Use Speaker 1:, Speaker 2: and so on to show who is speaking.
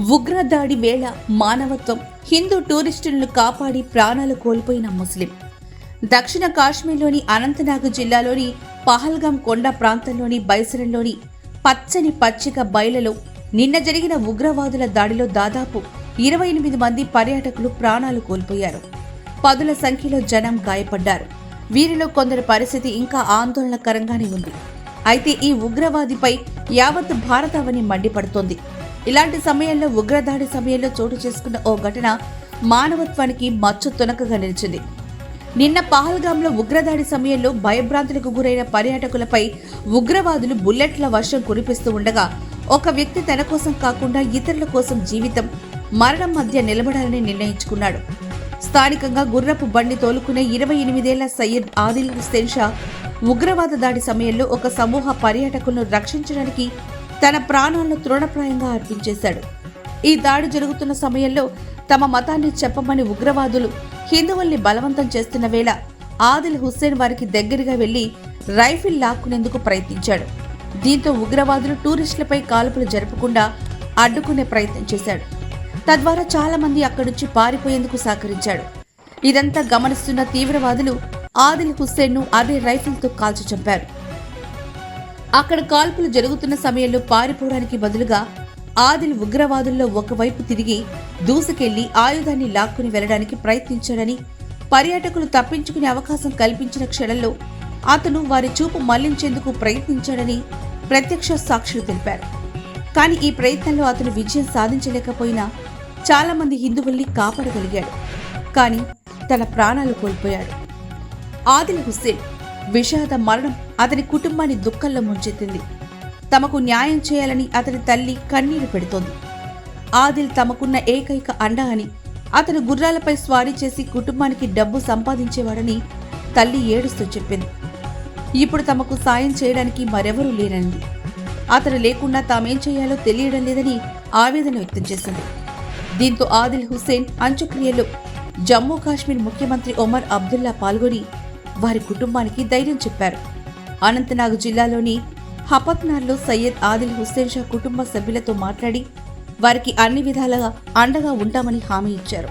Speaker 1: ఉగ్రదాడి వేళ మానవత్వం హిందూ టూరిస్టులను కాపాడి ప్రాణాలు కోల్పోయిన ముస్లిం. దక్షిణ కాశ్మీర్లోని అనంతనాగ్ జిల్లాలోని పహల్గాం కొండ ప్రాంతంలోని బైసరంలోని పచ్చని పచ్చిక బయలలో నిన్న జరిగిన ఉగ్రవాదుల దాడిలో దాదాపు ఇరవై ఎనిమిది మంది పర్యాటకులు ప్రాణాలు కోల్పోయారు. పదుల సంఖ్యలో జనం గాయపడ్డారు. వీరిలో కొందరి పరిస్థితి ఇంకా ఆందోళనకరంగానే ఉంది. అయితే ఈ ఉగ్రవాదిపై యావత్ భారతావని మండిపడుతోంది. ఇలాంటి సమయంలో ఉగ్రదాడి సమయంలో చోటు చేసుకున్న ఓ ఘటన మానవత్వానికి మచ్చు తునకగా నిలిచింది. నిన్న పహల్గాంలో ఉగ్రదాడి సమయంలో భయభ్రాంతులకు గురైన పర్యాటకులపై ఉగ్రవాదులు బుల్లెట్ల వర్షం కురిపిస్తూ ఉండగా ఒక వ్యక్తి తన కోసం కాకుండా ఇతరుల కోసం జీవితం మరణం మధ్య నిలబడాలని నిర్ణయించుకున్నాడు. స్థానికంగా గుర్రపు బండి తోలుకునే ఇరవై ఎనిమిదేళ్ళ సయ్యద్ ఆదిల్ హుస్సేన్ షా ఉగ్రవాద దాడి సమయంలో ఒక సమూహ పర్యాటకులను రక్షించడానికి తన ప్రాణాలను తృణప్రాయంగా అర్పించేశాడు. ఈ దాడి జరుగుతున్న సమయంలో తమ మతాన్ని చెప్పమని ఉగ్రవాదులు హిందువుల్ని బలవంతం చేస్తున్న వేళ ఆదిల్ హుస్సేన్ వారికి దగ్గరగా వెళ్ళి రైఫిల్ లాక్కునేందుకు ప్రయత్నించాడు. దీంతో ఉగ్రవాదులు టూరిస్టులపై కాల్పులు జరపకుండా అడ్డుకునే ప్రయత్నం చేశాడు. తద్వారా చాలా మంది అక్కడి నుంచి పారిపోయేందుకు సహకరించాడు. ఇదంతా గమనిస్తున్న తీవ్రవాదులు ఆదిల్ హుస్సేన్ను అదే రైఫిల్తో కాల్చి చంపారు. అక్కడ కాల్పులు జరుగుతున్న సమయంలో పారిపోవడానికి బదులుగా ఆదిల్ ఉగ్రవాదుల్లో ఒకవైపు తిరిగి దూసుకెళ్ళి ఆయుధాన్ని లాక్కుని వెళ్ళడానికి ప్రయత్నించాడని పర్యాటకులు తప్పించుకునే అవకాశం కల్పించిన క్షణంలో అతను వారి చూపు మళ్ళించేందుకు ప్రయత్నించాడని ప్రత్యక్ష సాక్షులు తెలిపారు. కానీ ఈ ప్రయత్నంలో అతను విజయం సాధించలేకపోయినా చాలా మంది హిందువుల్ని కాపాడగలిగాడు. కానీ తన ప్రాణాలు కోల్పోయాడు. ఆదిల్ హుస్సేన్ విషాద మరణం అతని కుటుంబాన్ని దుఃఖంలో ముంచెత్తింది. తమకు న్యాయం చేయాలని అతని తల్లి కన్నీరు పెడుతోంది. ఆదిల్ తమకున్న ఏకైక అండ అని అతను గుర్రాలపై స్వారీ చేసి కుటుంబానికి డబ్బు సంపాదించేవాడని తల్లి ఏడుస్తూ చెప్పింది. ఇప్పుడు తమకు సాయం చేయడానికి మరెవరూ లేనంది అతను లేకుండా తామేం చేయాలో తెలియడం లేదని ఆవేదన వ్యక్తం చేసింది. దీంతో ఆదిల్ హుస్సేన్ అంత్యక్రియలో జమ్మూ కాశ్మీర్ ముఖ్యమంత్రి ఒమర్ అబ్దుల్లా పాల్గొని వారి కుటుంబానికి ధైర్యం చెప్పారు. అనంతనాగ్ జిల్లాలోని హపత్నార్లో సయ్యద్ ఆదిల్ హుస్సేన్ షా కుటుంబ సభ్యులతో మాట్లాడి వారికి అన్ని విధాలుగా అండగా ఉంటామని హామీ ఇచ్చారు.